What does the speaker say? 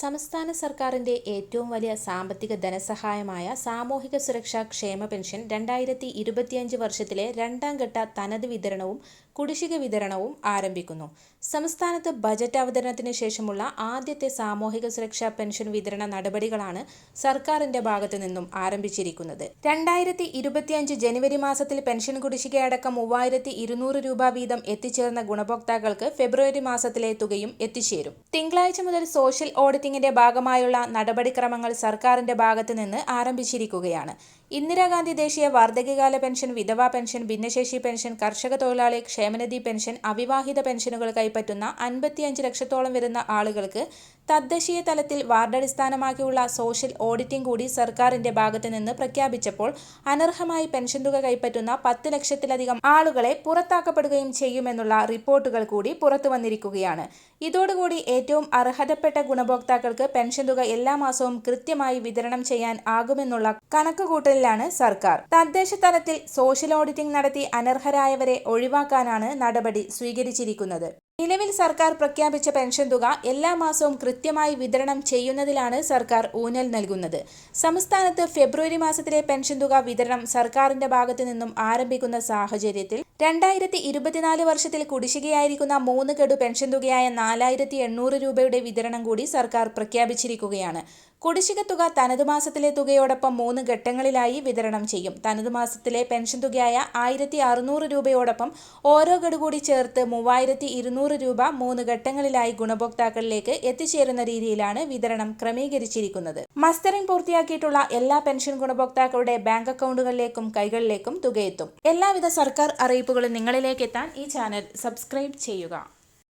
സംസ്ഥാന സർക്കാരിന്റെ ഏറ്റവും വലിയ സാമ്പത്തിക ധനസഹായമായ സാമൂഹിക സുരക്ഷാ ക്ഷേമ പെൻഷൻ രണ്ടായിരത്തി ഇരുപത്തിയഞ്ച് വർഷത്തിലെ രണ്ടാം ഘട്ട തനത് വിതരണവും കുടിശ്ശിക വിതരണവും ആരംഭിക്കുന്നു. സംസ്ഥാനത്ത് ബജറ്റ് അവതരണത്തിന് ശേഷമുള്ള ആദ്യത്തെ സാമൂഹിക സുരക്ഷാ പെൻഷൻ വിതരണ നടപടികളാണ് സർക്കാരിന്റെ ഭാഗത്തു നിന്നും ആരംഭിച്ചിരിക്കുന്നത്. രണ്ടായിരത്തി ഇരുപത്തിയഞ്ച് ജനുവരി മാസത്തിൽ പെൻഷൻ കുടിശ്ശികയടക്കം മൂവായിരത്തി ഇരുന്നൂറ് രൂപ വീതം എത്തിച്ചേർന്ന ഗുണഭോക്താക്കൾക്ക് ഫെബ്രുവരി മാസത്തിലെ തുകയും എത്തിച്ചേരും. തിങ്കളാഴ്ച മുതൽ സോഷ്യൽ ഓഡിറ്റിംഗിന്റെ ഭാഗമായുള്ള നടപടിക്രമങ്ങൾ സർക്കാരിന്റെ ഭാഗത്തു നിന്ന് ആരംഭിച്ചിരിക്കുകയാണ്. ഇന്ദിരാഗാന്ധി ദേശീയ വാർദ്ധക്യകാല പെൻഷൻ വിധവാ പെൻഷൻ ഭിന്നശേഷി പെൻഷൻ കർഷക തൊഴിലാളി ക്ഷേമനിധി പെൻഷൻ അവിവാഹിത പെൻഷനുകൾ കൈപ്പറ്റുന്ന അൻപത്തിയഞ്ച് ലക്ഷത്തോളം വരുന്ന ആളുകൾക്ക് തദ്ദേശീയ തലത്തിൽ വാർഡടിസ്ഥാനമാക്കിയുള്ള സോഷ്യൽ ഓഡിറ്റിംഗ് കൂടി സർക്കാരിന്റെ ഭാഗത്തു നിന്ന് പ്രഖ്യാപിച്ചപ്പോൾ അനർഹമായി പെൻഷൻ തുക കൈപ്പറ്റുന്ന പത്ത് ലക്ഷത്തിലധികം ആളുകളെ പുറത്താക്കപ്പെടുകയും ചെയ്യുമെന്നുള്ള റിപ്പോർട്ടുകൾ കൂടി പുറത്തു വന്നിരിക്കുകയാണ്. ഇതോടുകൂടി ഏറ്റവും അർഹതപ്പെട്ട ഗുണഭോക്താക്കൾക്ക് പെൻഷൻ തുക എല്ലാ മാസവും കൃത്യമായി വിതരണം ചെയ്യാൻ ആകുമെന്നുള്ള കണക്കുകൂട്ടലിലാണ് സർക്കാർ. തദ്ദേശ തലത്തിൽ സോഷ്യൽ ഓഡിറ്റിംഗ് നടത്തി അനർഹരായവരെ ഒഴിവാക്കാനാണ് നടപടി സ്വീകരിച്ചിരിക്കുന്നത്. നിലവിൽ സർക്കാർ പ്രഖ്യാപിച്ച പെൻഷൻ തുക എല്ലാ മാസവും കൃത്യമായി വിതരണം ചെയ്യുന്നതിലാണ് സർക്കാർ ഊന്നൽ നൽകുന്നത്. സംസ്ഥാനത്ത് ഫെബ്രുവരി മാസത്തിലെ പെൻഷൻ തുക വിതരണം സർക്കാരിന്റെ ഭാഗത്തു നിന്നും ആരംഭിക്കുന്ന സാഹചര്യത്തിൽ രണ്ടായിരത്തി ഇരുപത്തിനാല് വർഷത്തിൽ കുടിശ്ശികയായിരിക്കുന്ന മൂന്ന് ഗഡു പെൻഷൻ തുകയായ നാലായിരത്തി എണ്ണൂറ് രൂപയുടെ വിതരണം കൂടി സർക്കാർ പ്രഖ്യാപിച്ചിരിക്കുകയാണ്. കുടിശ്ശിക തുക തനതു മാസത്തിലെ തുകയോടൊപ്പം മൂന്ന് ഘട്ടങ്ങളിലായി വിതരണം ചെയ്യും. തനതു മാസത്തിലെ പെൻഷൻ തുകയായ ആയിരത്തി അറുന്നൂറ് രൂപയോടൊപ്പം ഓരോ ഗഡു കൂടി ചേർത്ത് മൂവായിരത്തി ഇരുന്നൂറ് രൂപ മൂന്ന് ഘട്ടങ്ങളിലായി ഗുണഭോക്താക്കളിലേക്ക് എത്തിച്ചേരുന്ന രീതിയിലാണ് വിതരണം ക്രമീകരിച്ചിരിക്കുന്നത്. മസ്റ്ററിംഗ് പൂർത്തിയാക്കിയിട്ടുള്ള എല്ലാ പെൻഷൻ ഗുണഭോക്താക്കളുടെ ബാങ്ക് അക്കൗണ്ടുകളിലേക്കും കൈകളിലേക്കും തുകയെത്തും. എല്ലാവിധ സർക്കാർ അറിയിപ്പുകളും നിങ്ങളിലേക്ക് എത്താൻ ഈ ചാനൽ സബ്സ്ക്രൈബ് ചെയ്യുക.